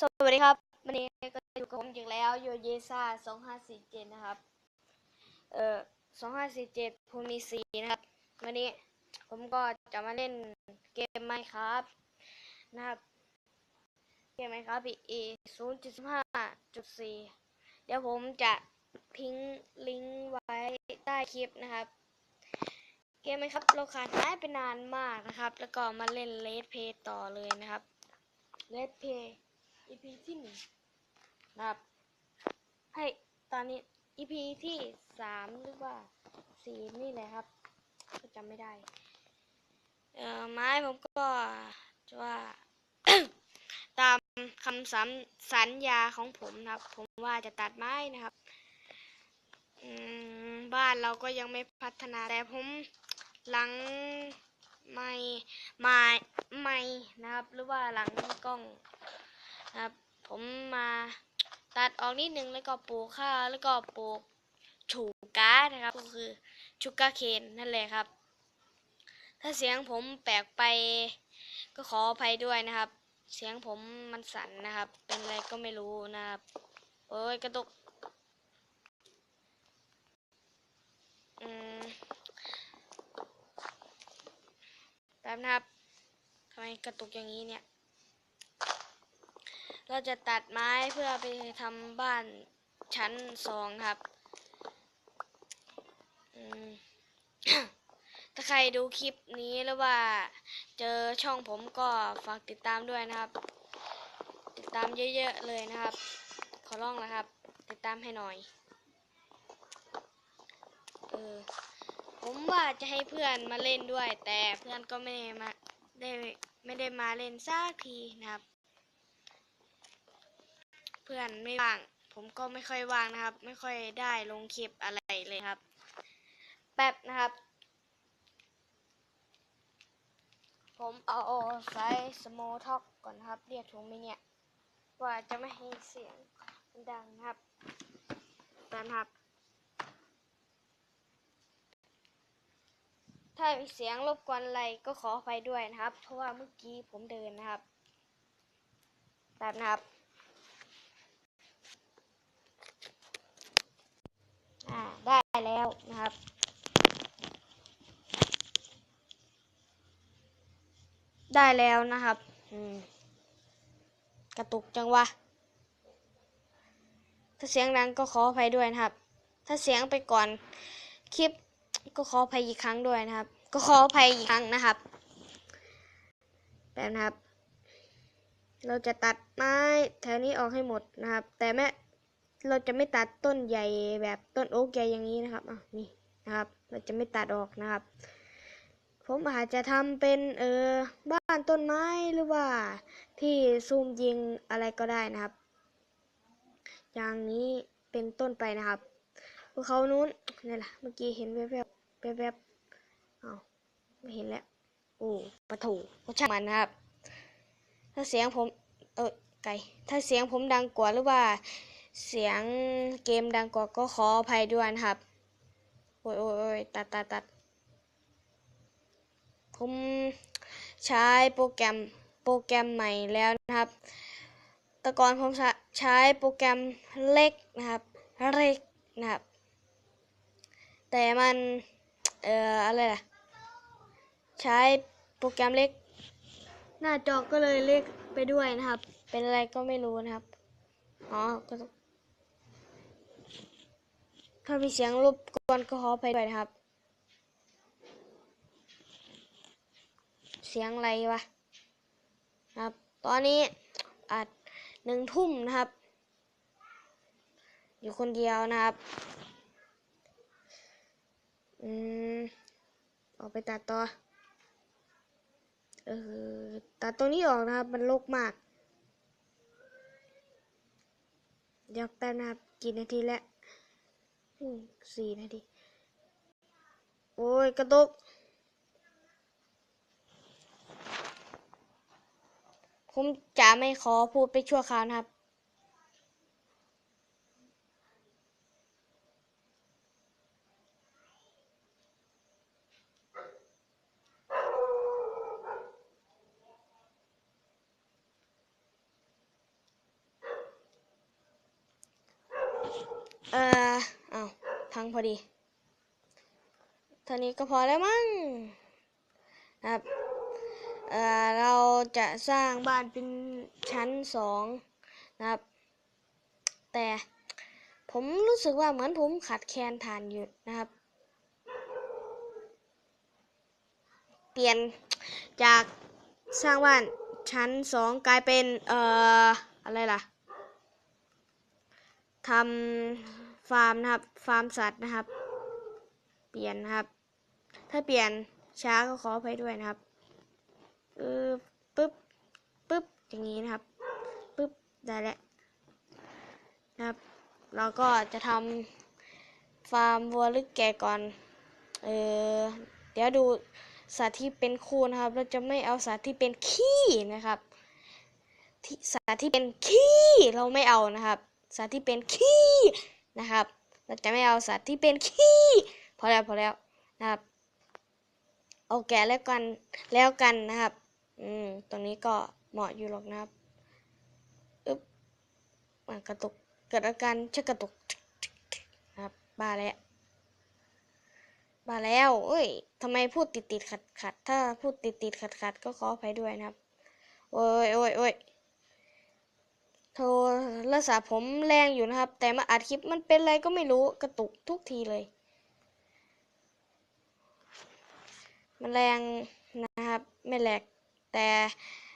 สวัสดีครับ วันนี้ก็อยู่กับผมอีกแล้วโยเยซ่าสองห้าสี่เจ็ดนะครับ เอ่อสองห้าสี่เจ็ดผมมีสีนะครับ วันนี้ผมก็จะมาเล่นเกมไมครับนะครับ เกมไมครับเอศูนย์จุดห้าจุดสี่เดี๋ยวผมจะทิ้งลิงก์ไว้ใต้คลิปนะครับ เกมไมครับเราขาดหายไปนานมากนะครับ แล้วก็มาเล่นเลดเพย์ต่อเลยนะครับเลดเพย์ EP ที่หนึ่งนะครับ ให้ตอนนี้ EP ที่สามหรือว่าสี่นี่แหละครับก็จำไม่ได้ เอ่อไม้ผมก็จะว่า ตามคำสัญสัญญาของผมนะครับ ผมว่าจะตัดไม้นะครับบ้านเราก็ยังไม่พัฒนาแต่ผมหลังไม่ไม่ไม่นะครับ หรือว่าหลังกล้อง ครับ ผมมาตัดออกนิดนึงแล้วก็ปลูกข้าวแล้วก็ปลูกชูก้านะครับ ก็คือชูกาเคนนั่นแหละครับ ถ้าเสียงผมแปลกไปก็ขออภัยด้วยนะครับ เสียงผมมันสั่นนะครับ เป็นอะไรก็ไม่รู้นะครับโอ้ยกระตุกอืมแป๊บนะครับทำไมกระตุกอย่างนี้เนี่ย เราจะตัดไม้เพื่อไปทำบ้านชั้นสองครับถ้าใครดูคลิปนี้หรือว่า เจอช่องผมก็ฝากติดตามด้วยนะครับ ติดตามเยอะๆเลยนะครับ ขอร้องนะครับ ติดตามให้หน่อยเออผมว่าจะให้เพื่อนมาเล่นด้วย แต่เพื่อนก็ไม่ได้มาได้ไม่ได้มาเล่นสักทีนะครับ พื่อนไม่ว่าง ผมก็ไม่ค่อยว่างนะครับ ไม่ค่อยได้ลงคลิปอะไรเลยครับ แป๊บนะครับ ผมเอาไซสโมท็อกก่อนนะครับ เรียกถูกไหมเนี่ย ว่าจะไม่ให้เสียงดังครับแป๊บนครับ ถ้ามีเสียงรบกวนอะไรก็ขออภัยด้วยนะครับ เพราะว่าเมื่อกี้ผมเดินนะครับแป๊บนะครับ อ่าได้แล้วนะครับ ได้แล้วนะครับกระตุกจังวะถ้าเสียงดังก็ขออภัยด้วยนะครับ ถ้าเสียงไปก่อนคลิปก็ขออภัยอีกครั้งด้วยนะครับ ก็ขออภัยอีกครั้งนะครับแบบนะครับ เราจะตัดไม้แถวนี้ออกให้หมดนะครับ แต่แม่ เราจะไม่ตัดต้นใหญ่แบบต้นโอ๊กใหญ่อย่างนี้นะครับอะนี่นะครับ เราจะไม่ตัดออกนะครับ ผมอาจจะทำเป็นเออบ้านต้นไม้หรือว่าที่ซูมยิงอะไรก็ได้นะครับ อย่างนี้เป็นต้นไปนะครับภูเขานู้นนี่แหละเมื่อกี้เห็นแวบๆแวบๆเอาไม่เห็นแล้วโอ้ปะถูก็ช่างมันนะครับ ถ้าเสียงผมเออไก่ถ้าเสียงผมดังกว่าหรือว่า เสียงเกมดังกว่าก็ขออภัยด้วยนะครับ โอ้ยโอ้ยตัดตัดตัดผมใช้โปรแกรมโปรแกรมใหม่แล้วนะครับ แต่ก่อนผมใช้ใชโปรแกรมเล็กนะครับ เล็กนะครับ แต่มัน เอ่อ อะไรล่ะ ใช้โปรแกรมเล็ก หน้าจอก็เลยเล็กไปด้วยนะครับ เป็นอะไรก็ไม่รู้นะครับ อ๋อก็ ถ้ามีเสียงรบกวนก็ขอไปด้วยนะครับ เสียงอะไรวะครับ ตอนนี้อัดหนึ่งทุ่มนะครับ อยู่คนเดียวนะครับ อืมออกไปตัดต่อ เออ ตัดตรงนี้ออกนะครับ มันโลกมาก เดี๋ยวแป๊บนะครับ กี่นาทีแล้ว อืมสี่นาทีโอ้ย กระตุก ผมจะไม่ขอพูดไปชั่วคราวนะครับ เอ่ออ้าว พังพอดีเท่านี้ก็พอแล้วมั้งนะครับเอ่อเราจะสร้างบ้านเป็นชั้นสองนะครับ แต่ผมรู้สึกว่าเหมือนผมขาดแคลนฐานอยู่นะครับ เปลี่ยนจากสร้างบ้านชั้นสองกลายเป็นเอ่ออะไรล่ะทำ ฟาร์มนะครับ ฟาร์มสัตว์นะครับ เปลี่ยนนะครับ ถ้าเปลี่ยนช้าก็ขออภัยด้วยนะครับเออปึ๊บปึ๊บอย่างนี้นะครับปึ๊บได้แล้วนะครับ เราก็จะทำฟาร์มวัวลึกแก่ก่อนเออเดี๋ยวดูสัตว์ที่เป็นคู่นะครับ เราจะไม่เอาสัตว์ที่เป็นขี้นะครับที่สัตว์ที่เป็นขี้เราไม่เอานะครับ สัตว์ที่เป็นขี้ นะครับ เราจะไม่เอาสัตว์ที่เป็นขี้พอแล้วพอแล้วนะครับเอาแกะแล้วกันแล้วกันนะครับ อืมตรงนี้ก็เหมาะอยู่หรอกนะครับอึ๊บอะกระตุกเกิดอาการชักกระตุกนะครับบ้าแล้วบ้าแล้ว เอ้ยทำไมพูดติดติดขัดขัดถ้าพูดติดติดขัดขัดก็ขออภัยด้วยนะครับ โอ้ยโอ้ยโอ้ย โทรศัพท์ผมแรงอยู่นะครับ แต่มาอัดคลิปมันเป็นอะไรก็ไม่รู้กระตุกทุกทีเลย มันแรงนะครับ ไม่แหลกแต่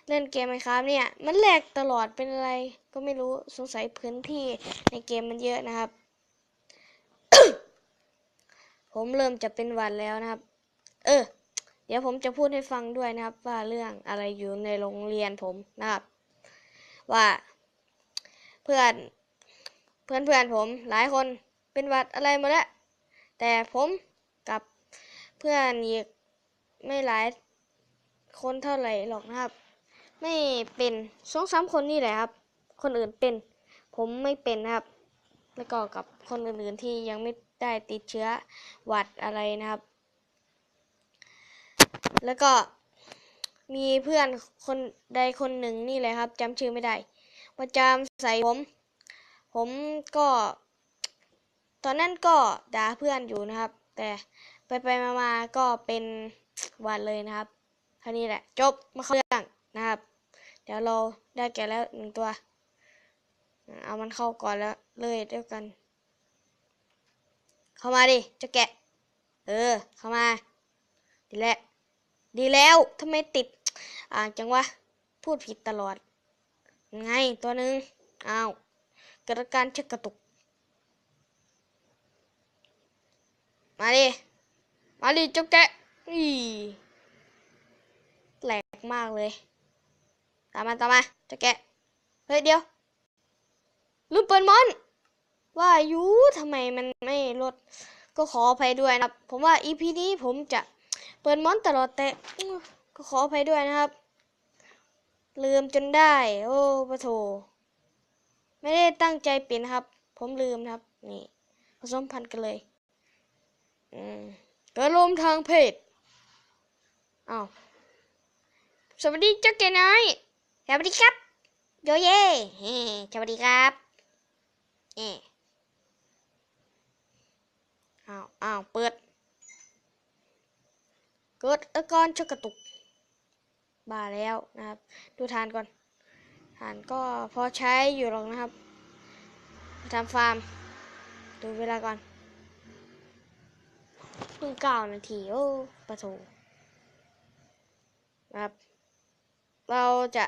เล่นเกมไหมครับเนี่ย มันแหลกตลอดเป็นอะไรก็ไม่รู้สงสัยพื้นที่ในเกมมันเยอะนะครับ ผมเริ่มจะเป็นหวัดแล้วนะครับ เออ เดี๋ยวผมจะพูดให้ฟังด้วยนะครับ ว่าเรื่องอะไรอยู่ในโรงเรียนผมนะครับ ว่า เพื่อน เพื่อนเพื่อนผมหลายคนเป็นหวัดอะไรหมดแล้ว แต่ผมกับเพื่อนอีกไม่หลายคนเท่าไหร่หรอกนะครับ ไม่เป็นสองสามคนนี่แหละครับ คนอื่นเป็น ผมไม่เป็นนะครับ แล้วก็กับคนอื่นๆที่ยังไม่ได้ติดเชื้อหวัดอะไรนะครับ แล้วก็มีเพื่อนคนใดคนหนึ่งนี่แหละครับจำชื่อไม่ได้ มาจามใส่ผม ผมก็ ตอนนั้นก็ด่าเพื่อนอยู่นะครับ แต่ไปไปมามาๆก็เป็นวัดเลยนะครับเท่านี้แหละ จบมาเข้าเรื่องนะครับ เดี๋ยวเราได้แก่แล้วหนึ่งตัว เอามันเข้าก่อนแล้วเลยเดียวกัน เข้ามาดิจะแกะ เออ เข้ามา ดีแล้ว ดีแล้วทำไมติด อ่านจังวะ พูดผิดตลอด ไงตัวหนึ่งอ้าวเกิดการชักกระตุก มาดิ มาดิเจ้าแกะอีแหลกมากเลย ตามมาตามมาเจ้าแกะ เฮ้ยเดี๋ยวลืมเปิดมอน ว่ายูทำไมมันไม่ลด ก็ขออภัยด้วยนะครับ ผมว่า EP นี้ผมจะเปิดมอนตลอดแต่ก็ขออภัยด้วยนะครับ ลืมจนได้ โอ้ปะโถ ไม่ได้ตั้งใจเป็นนะครับ ผมลืมนะครับ นี่ผสมพันธุ์กันเลย อืมกระลมทางเพศอ้าวสวัสดีเจ้าเกนายสวัสดีครับโยเย่สวัสดีครับเอ้อ้าวอ้าวเปิด เกิดอาการชักกระตุก บาแล้วนะครับ ดูทานก่อนทานก็พอใช้อยู่หรอกนะครับทำฟาร์ม ดูเวลาก่อนเพิ่งเก้านาทีโอ้ปะโถนะครับ เราจะ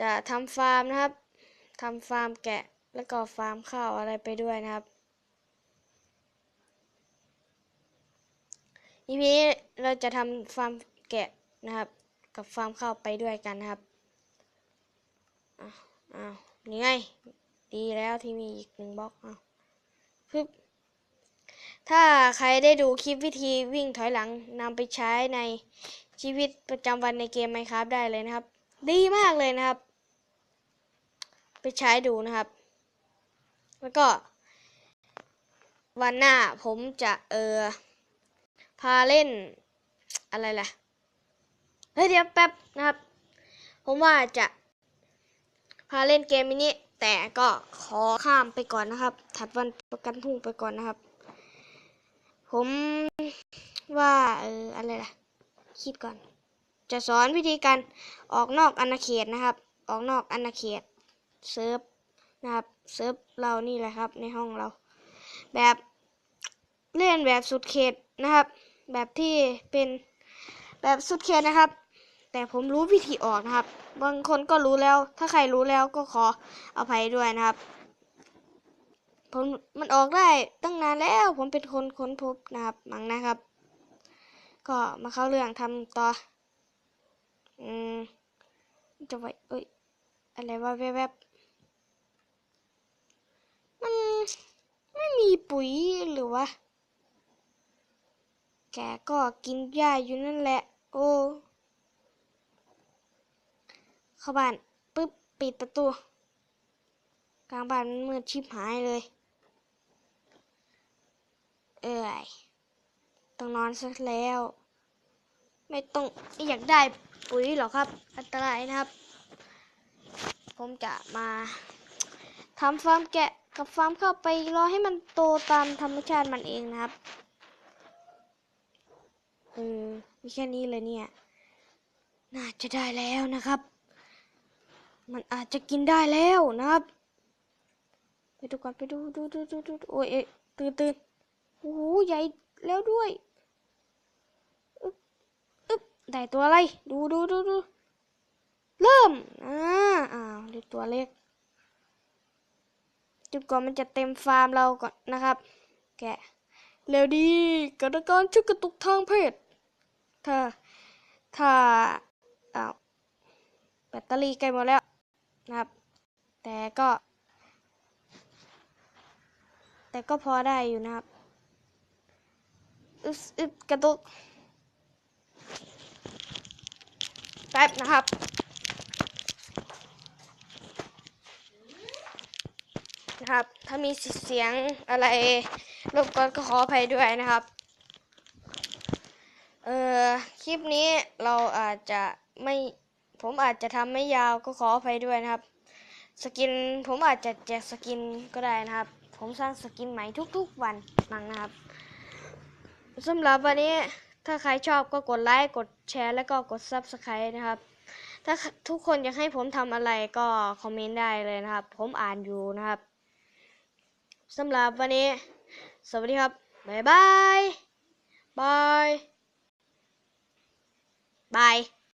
จะทำฟาร์มนะครับทำฟาร์มแกะแล้วก็ฟาร์มข้าวอะไรไปด้วยนะครับอีพีเราจะทำฟาร์มแกะนะครับ กับฟาร์มข้าวไปด้วยกันนะครับอ้าวอ้าวนี่ไง ดีแล้วที่มีอีกหนึ่งบล็อกอ้าวปึ๊บถ้าใครได้ดูคลิปวิธีวิ่งถอยหลังนำไปใช้ในชีวิตประจำวันในเกม Minecraft ได้เลยนะครับ ดีมากเลยนะครับ ไปใช้ดูนะครับ แล้วก็ วันหน้าผมจะเออพาเล่นอะไรล่ะ เฮ้ยเดี๋ยวแป๊บนะครับ ผมว่าจะพาเล่นเกมมินิแต่ก็ขอข้ามไปก่อนนะครับ ถัดวันประกันพรุ่งไปก่อนนะครับ ผมว่าเอออะไรล่ะ คิดก่อน จะสอนวิธีการออกนอกอาณาเขตนะครับ ออกนอกอาณาเขตเซิร์ฟนะครับเซิร์ฟเรานี่แหละครับ ในห้องเรา แบบเล่นแบบสุดเขตนะครับ แบบที่เป็นแบบสุดเขตนะครับ แต่ผมรู้วิธีออกนะครับ บางคนก็รู้แล้ว ถ้าใครรู้แล้วก็ขออภัยด้วยนะครับ ผมมันออกได้ตั้งนานแล้ว ผมเป็นคนค้นพบนะครับมังนะครับ ก็มาเข้าเรื่องทำต่อ อืมจะไว้เอ้ย อะไรว่าแวบๆมันไม่มีปุ๋ยหรือวะ แกก็กินหญ้าอยู่นั่นแหละ โอ้ เข้าบ้านปึ๊บปิดประตู กลางบ้านมันมืดชิบหายเลย เอ้ยต้องนอนสักแล้ว ไม่ต้องไม่อยากได้ปุ๋ยหรอกครับ อันตรายนะครับ ผมจะมาทำฟาร์มแกะกับฟาร์มเข้าไปรอให้มันโตตามธรรมชาติมันเองนะครับเออมีแค่นี้เลยเนี่ย น่าจะได้แล้วนะครับ มันอาจจะกินได้แล้วนะครับ ไปดูก่อนไปดูดูดูดูดูโอ้ยเตื่นตื่นโอ้โหใหญ่แล้วด้วยอึ๊บอึ๊บได้ตัวอะไร ดูดูดูดูเริ่มอ่าอ้าวได้ตัวเล็กจุดก่อนมันจะเต็มฟาร์มเราก่อนนะครับ แกเร็วดีกระการชุกกระตุกทางเพศถ้าถ้าอ้าวแบตเตอรี่ใกล้หมดแล้ว นะครับ แต่ก็ แต่ก็พอได้อยู่นะครับอึ๊บอึ๊บกระตุกแป๊บนะครับนะครับ ถ้ามีเสียงอะไรรบกวนก็ขออภัยด้วยนะครับ เอ่อ คลิปนี้เราอาจจะไม่ ผมอาจจะทำไม่ยาวก็ขออภัยด้วยนะครับ สกินผมอาจจะแจกสกินก็ได้นะครับ ผมสร้างสกินใหม่ทุกๆวันมังนะครับสำหรับวันนี้ถ้าใครชอบก็กดไลค์กดแชร์ แล้วก็กด Subscribe นะครับ ถ้าทุกคนอยากให้ผมทำอะไรก็คอมเมนต์ได้เลยนะครับ ผมอ่านอยู่นะครับสำหรับวันนี้ สวัสดีครับ บ๊ายบาย บาย บาย